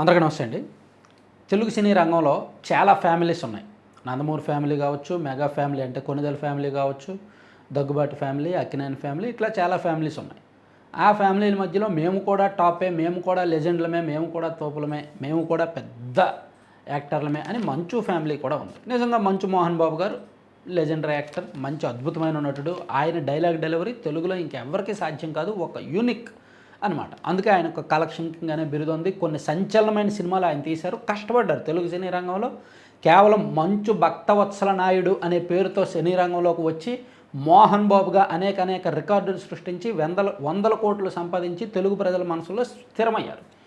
అందరికీ నమస్తే అండి. తెలుగు సినీ రంగంలో చాలా ఫ్యామిలీస్ ఉన్నాయి. నందమూరి ఫ్యామిలీ కావచ్చు మెగా ఫ్యామిలీ అంటే కొనిదల ఫ్యామిలీ కావచ్చు దగ్గుబాటి ఫ్యామిలీ అక్కినేని ఫ్యామిలీ ఇట్లా చాలా ఫ్యామిలీస్ ఉన్నాయి. ఆ ఫ్యామిలీల మధ్యలో మేము కూడా టాపే మేము కూడా లెజెండ్లమే మేము కూడా తోపులమే మేము కూడా పెద్ద యాక్టర్లమే అని మంచు ఫ్యామిలీ కూడా ఉంది. నిజంగా మంచు మోహన్ బాబు గారు లెజెండరీ యాక్టర్ మంచి అద్భుతమైన నటుడు. ఆయన డైలాగ్ డెలివరీ తెలుగులో ఇంకెవ్వరికీ సాధ్యం కాదు. ఒక యూనిక్ అనమాట. అందుకే ఆయన ఒక కలెక్షన్ కింగ్ అనే బిరుదు ఉంది కొన్ని సంచలనమైన సినిమాలు ఆయన తీశారు. కష్టపడ్డారు. తెలుగు సినీ రంగంలో కేవలం మంచు భక్తవత్సల నాయుడు అనే పేరుతో సినీ రంగంలోకి వచ్చి మోహన్ బాబుగా అనేక అనేక రికార్డులు సృష్టించి వందల వందల కోట్లు సంపాదించి తెలుగు ప్రజల మనసులో స్థిరమయ్యారు.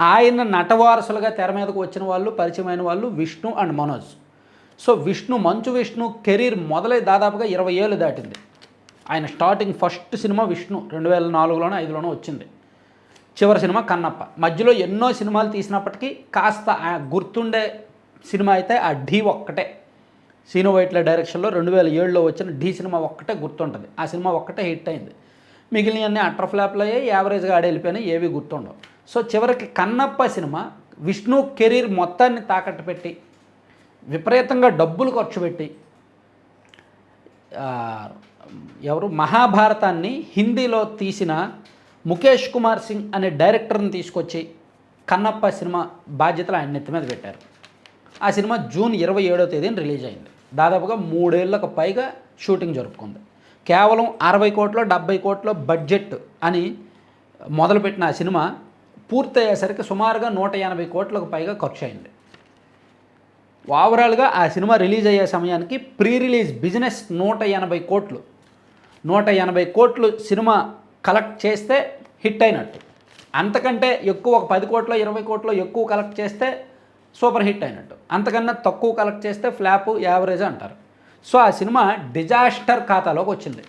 ఆయన నటవారసులుగా తెర మీదకు వచ్చిన వాళ్ళు పరిచయమైన వాళ్ళు Vishnu and Manoj. So Vishnu Manchu Vishnu career మొదలై దాదాపుగా ఇరవై ఏళ్ళు దాటింది. ఆయన స్టార్టింగ్ ఫస్ట్ సినిమా విష్ణు రెండు వేల నాలుగులోనో ఐదులోనో వచ్చింది. చివరి సినిమా కన్నప్ప. మధ్యలో ఎన్నో సినిమాలు తీసినప్పటికీ కాస్త గుర్తుండే సినిమా అయితే ఆ ఢీ ఒక్కటే. సీను వైట్ల డైరెక్షన్లో రెండు వేల ఏడులో వచ్చిన ఢీ సినిమా ఒక్కటే గుర్తుంటుంది. ఆ సినిమా ఒక్కటే హిట్ అయింది. మిగిలినవన్నీ అట్ర ఫ్లాప్లు అయ్యాయి యావరేజ్గా ఆడి వెళ్ళిపోయినాయి ఏవి గుర్తుండవు. సో చివరికి కన్నప్ప సినిమా విష్ణు కెరీర్ మొత్తాన్ని తాకట్టు పెట్టి విపరీతంగా డబ్బులు ఖర్చు పెట్టి ఎవరు? మహాభారతాన్ని హిందీలో తీసిన ముఖేష్ కుమార్ సింగ్ అనే డైరెక్టర్ని తీసుకొచ్చి కన్నప్ప సినిమా బాధ్యతలు ఆయన నెత్తి మీద పెట్టారు. ఆ సినిమా జూన్ ఇరవై ఏడో తేదీన రిలీజ్ అయింది. దాదాపుగా మూడేళ్ళకు పైగా షూటింగ్ జరుపుకుంది. కేవలం అరవై కోట్ల డెబ్బై కోట్ల బడ్జెట్ అని మొదలుపెట్టిన ఆ సినిమా పూర్తయ్యేసరికి సుమారుగా నూట ఎనభై కోట్లకు పైగా ఖర్చు అయింది ఓవరాల్గా ఆ సినిమా రిలీజ్ అయ్యే సమయానికి ప్రీ రిలీజ్ బిజినెస్ నూట ఎనభై కోట్లు. నూట ఎనభై కోట్లు సినిమా కలెక్ట్ చేస్తే హిట్ అయినట్టు. అంతకంటే ఎక్కువ ఒక పది కోట్లో ఇరవై కోట్లో ఎక్కువ కలెక్ట్ చేస్తే సూపర్ హిట్ అయినట్టు. అంతకన్నా తక్కువ కలెక్ట్ చేస్తే ఫ్లాప్ యావరేజ్ అంటారు. సో ఆ సినిమా డిజాస్టర్ ఖాతాలోకి వచ్చింది.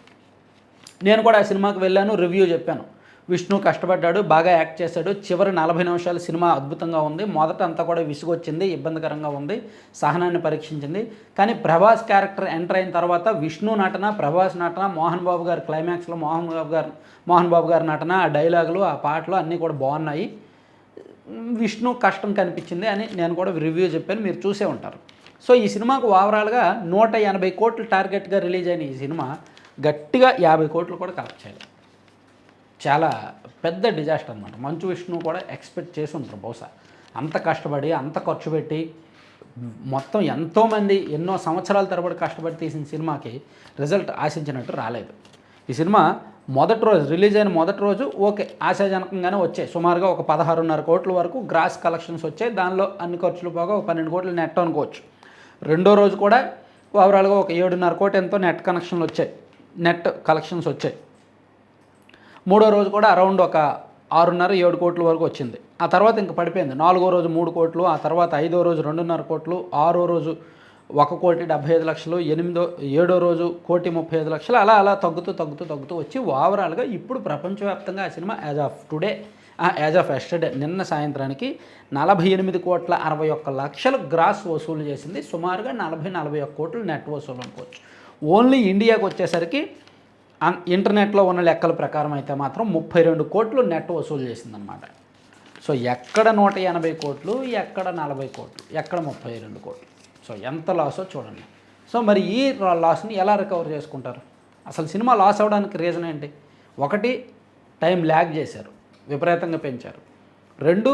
నేను కూడా ఆ సినిమాకి వెళ్ళాను రివ్యూ చెప్పాను. విష్ణు కష్టపడ్డాడు బాగా యాక్ట్ చేశాడు. చివరి నలభై నిమిషాల సినిమా అద్భుతంగా ఉంది. మొదట అంతా కూడా విసుగొచ్చింది ఇబ్బందికరంగా ఉంది సహనాన్ని పరీక్షించింది. కానీ ప్రభాస్ క్యారెక్టర్ ఎంటర్ అయిన తర్వాత విష్ణు నటన ప్రభాస్ నటన మోహన్ బాబు గారు క్లైమాక్స్లో మోహన్ బాబు గారు మోహన్ బాబు గారి నటన ఆ డైలాగులు ఆ పాటలు అన్నీ కూడా బాగున్నాయి. విష్ణు కష్టం కనిపించింది అని నేను కూడా రివ్యూ చెప్పాను. మీరు చూసే ఉంటారు. సో ఈ సినిమాకు ఓవరాల్గా నూట ఎనభై కోట్లు టార్గెట్గా రిలీజ్ అయిన ఈ సినిమా గట్టిగా యాభై కోట్లు కూడా కలెక్ట్ చేయాలి చాలా పెద్ద డిజాస్టర్ అనమాట మంచు విష్ణు కూడా ఎక్స్పెక్ట్ చేసి ఉంటారు బహుశా. అంత కష్టపడి అంత ఖర్చు పెట్టి మొత్తం ఎంతోమంది ఎన్నో సంవత్సరాల తరబడి కష్టపడి తీసిన సినిమాకి రిజల్ట్ ఆశించినట్టు రాలేదు. ఈ సినిమా మొదటి రోజు రిలీజ్ అయిన మొదటి రోజు ఓకే ఆశాజనకంగానే వచ్చాయి. సుమారుగా ఒక పదహారున్నర కోట్ల వరకు గ్రాస్ కలెక్షన్స్ వచ్చాయి. దానిలో అన్ని ఖర్చులు పోగా ఒక పన్నెండు కోట్లు నెట్ అనుకోవచ్చు. రెండో రోజు కూడా ఓవరాల్గా ఒక ఏడున్నర కోటి ఎంతో నెట్ కనెక్షన్లు వచ్చాయి. నెట్ కలెక్షన్స్ వచ్చాయి. మూడో రోజు కూడా అరౌండ్ ఒక ఆరున్నర ఏడు కోట్ల వరకు వచ్చింది. ఆ తర్వాత ఇంకా పడిపోయింది. నాలుగో రోజు మూడు కోట్లు ఆ తర్వాత ఐదో రోజు రెండున్నర కోట్లు ఆరో రోజు ఒక కోటి డెబ్బై ఐదు లక్షలు ఎనిమిదో ఏడో రోజు కోటి ముప్పై ఐదు లక్షలు అలా అలా తగ్గుతూ తగ్గుతూ తగ్గుతూ వచ్చి ఓవరాల్గా ఇప్పుడు ప్రపంచవ్యాప్తంగా ఆ cinema as of today as of yesterday నిన్న సాయంత్రానికి నలభై ఎనిమిది కోట్ల అరవై ఒక్క లక్షలు గ్రాస్ వసూలు చేసింది. సుమారుగా నలభై నలభై ఒక్క కోట్లు నెట్ వసూలు అనుకోవచ్చు. ఓన్లీ ఇండియాకి వచ్చేసరికి ఇంటర్నెట్లో ఉన్న లెక్కల ప్రకారం అయితే మాత్రం ముప్పై రెండు కోట్లు నెట్ వసూలు చేసిందనమాట సో ఎక్కడ నూట ఎనభై కోట్లు ఎక్కడ నలభై కోట్లు ఎక్కడ ముప్పై రెండు కోట్లు. సో ఎంత లాసో చూడండి. సో మరి ఈ లాస్ని ఎలా రికవర్ చేసుకుంటారు? అసలు సినిమా లాస్ అవ్వడానికి రీజన్ ఏంటి? ఒకటి టైం ల్యాగ్ చేశారు విపరీతంగా పెంచారు. రెండు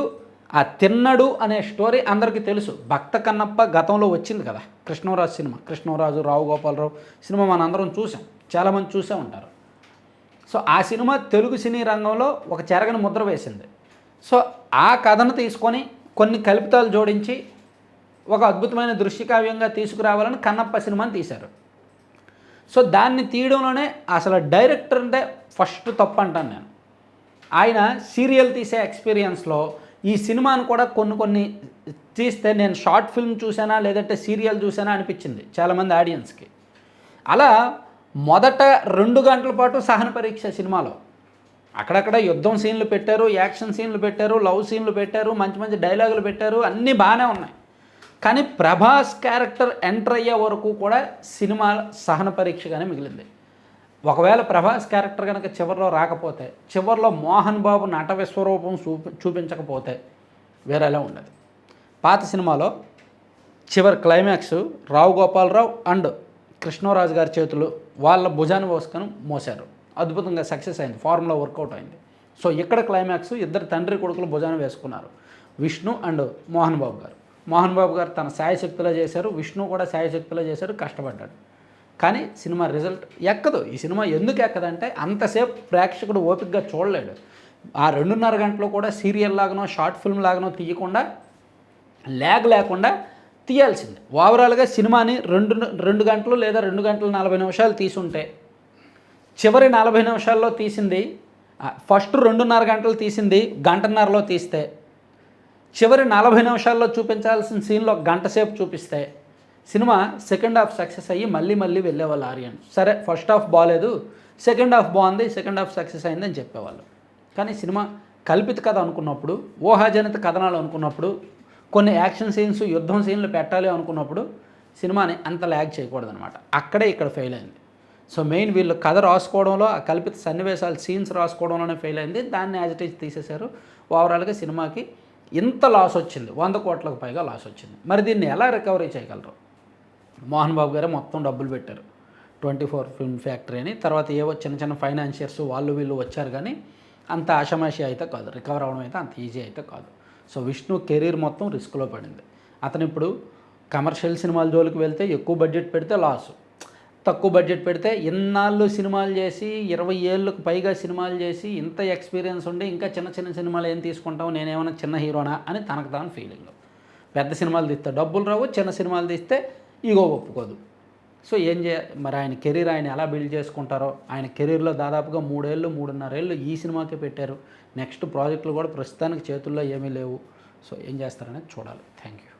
ఆ తిన్నడు అనే స్టోరీ అందరికీ తెలుసు. భక్త కన్నప్ప గతంలో వచ్చింది కదా కృష్ణరాజు సినిమా. కృష్ణరాజు రావు గోపాలరావు సినిమా మనందరం చూసాం. చాలామంది చూసే ఉంటారు. సో ఆ సినిమా తెలుగు సినీ రంగంలో ఒక చెరగని ముద్ర వేసింది. సో ఆ కథను తీసుకొని కొన్ని కల్పితాలు జోడించి ఒక అద్భుతమైన దృశ్యకావ్యంగా తీసుకురావాలని కన్నప్ప సినిమాని తీశారు. సో దాన్ని తీయడంలోనే అసలు డైరెక్టర్ అంటే ఫస్ట్ తప్పు అంటాను నేను. ఆయన సీరియల్ తీసే ఎక్స్పీరియన్స్లో ఈ సినిమాను కూడా కొన్ని కొన్ని తీస్తే నేను షార్ట్ ఫిల్మ్ చూసానా లేదంటే సీరియల్ చూసానా అనిపించింది చాలామంది ఆడియన్స్కి. అలా మొదట రెండు గంటల పాటు సహన పరీక్ష సినిమాలో. అక్కడక్కడ యుద్ధం సీన్లు పెట్టారు యాక్షన్ సీన్లు పెట్టారు లవ్ సీన్లు పెట్టారు మంచి మంచి డైలాగులు పెట్టారు అన్నీ బాగానే ఉన్నాయి. కానీ ప్రభాస్ క్యారెక్టర్ ఎంటర్ అయ్యే వరకు కూడా సినిమా సహన పరీక్షగానే మిగిలింది. ఒకవేళ ప్రభాస్ క్యారెక్టర్ కనుక చివరిలో రాకపోతే చివరిలో మోహన్ బాబు నట విశ్వరూపం చూపి చూపించకపోతే వేరేలా ఉండదు. పాత సినిమాలో చివరి క్లైమాక్స్ రావు గోపాలరావు అండ్ కృష్ణరాజు గారి చేతులు వాళ్ళ భుజాన్ని పోసుకొని మోసారు అద్భుతంగా సక్సెస్ అయింది. ఫార్ములా వర్కౌట్ అయింది. సో ఇక్కడ క్లైమాక్స్ ఇద్దరు తండ్రి కొడుకులు భుజాన్ని వేసుకున్నారు. విష్ణు అండ్ మోహన్ బాబు గారు. మోహన్ బాబు గారు తన శాయశక్తిలో చేశారు. విష్ణు కూడా శాయశక్తిలో చేశారు. కష్టపడ్డాడు. కానీ సినిమా రిజల్ట్ ఎక్కదు. ఈ సినిమా ఎందుకు ఎక్కదంటే అంతసేపు ప్రేక్షకుడు ఓపికగా చూడలేడు. ఆ రెండున్నర గంటలో కూడా సీరియల్ లాగానో షార్ట్ ఫిల్మ్ లాగానో తీయకుండా ల్యాగ్ లేకుండా తీయాల్సిందే. ఓవరాల్గా సినిమాని రెండు రెండు గంటలు లేదా రెండు గంటల నలభై నిమిషాలు తీసుంటే చివరి నలభై నిమిషాల్లో తీసింది ఫస్ట్ రెండున్నర గంటలు తీసింది గంటన్నరలో తీస్తే చివరి నలభై నిమిషాల్లో చూపించాల్సిన సీన్లో గంట సేపు చూపిస్తే సినిమా సెకండ్ హాఫ్ సక్సెస్ అయ్యి మళ్ళీ మళ్ళీ వెళ్ళేవాళ్ళు ఆర్యన్. సరే ఫస్ట్ హాఫ్ బాగాలేదు సెకండ్ హాఫ్ బాగుంది సెకండ్ హాఫ్ సక్సెస్ అయిందని చెప్పేవాళ్ళు. కానీ సినిమా కల్పిత కథ అనుకున్నప్పుడు ఊహాజనిత కథనాలు అనుకున్నప్పుడు కొన్ని యాక్షన్ సీన్స్ యుద్ధం సీన్లు పెట్టాలి అనుకున్నప్పుడు సినిమాని అంత ల్యాగ్ చేయకూడదనమాట అక్కడే ఇక్కడ ఫెయిల్ అయింది. సో మెయిన్ వీళ్ళు కథ రాసుకోవడంలో ఆ కల్పిత సన్నివేశాలు సీన్స్ రాసుకోవడంలోనే ఫెయిల్ అయింది. దాన్ని యాజిటేజ్ తీసేశారు. ఓవరాల్గా సినిమాకి ఇంత లాస్ వచ్చింది. వంద కోట్లకు పైగా లాస్ వచ్చింది. మరి దీన్ని ఎలా రికవరీ చేయగలరు? మోహన్ బాబు గారే మొత్తం డబ్బులు పెట్టారు. ట్వంటీ ఫోర్ ఫిల్మ్ ఫ్యాక్టరీ అని. తర్వాత ఏవో చిన్న చిన్న ఫైనాన్షియర్స్ వాళ్ళు వీళ్ళు వచ్చారు కానీ అంత ఆషమాషి అయితే కాదు. రికవర్ అవడం అయితే అంత ఈజీ అయితే కాదు. సో విష్ణు కెరీర్ మొత్తం రిస్క్లో పడింది. అతను ఇప్పుడు కమర్షియల్ సినిమాల జోలికి వెళ్తే ఎక్కువ బడ్జెట్ పెడితే లాస్. తక్కువ బడ్జెట్ పెడితే ఇన్నాళ్ళు సినిమాలు చేసి ఇరవై ఏళ్ళకు పైగా సినిమాలు చేసి ఇంత ఎక్స్పీరియన్స్ ఉండి ఇంకా చిన్న చిన్న సినిమాలు ఏం తీసుకుంటాం నేనేమైనా చిన్న హీరోనా అని తనకు తాను ఫీలింగ్. పెద్ద సినిమాలు తీస్తే డబ్బులు రావు చిన్న సినిమాలు తీస్తే ఈగో ఒప్పుకోదు. సో ఏం చే మరి ఆయన కెరీర్ ఆయన ఎలా బిల్డ్ చేసుకుంటారో ఆయన కెరీర్లో దాదాపుగా మూడేళ్ళు మూడున్నరేళ్ళు ఈ సినిమాకే పెట్టారు. నెక్స్ట్ ప్రాజెక్టులు కూడా ప్రస్తుతానికి చేతుల్లో ఏమీ లేవు. సో ఏం చేస్తారనేది చూడాలి. Thank you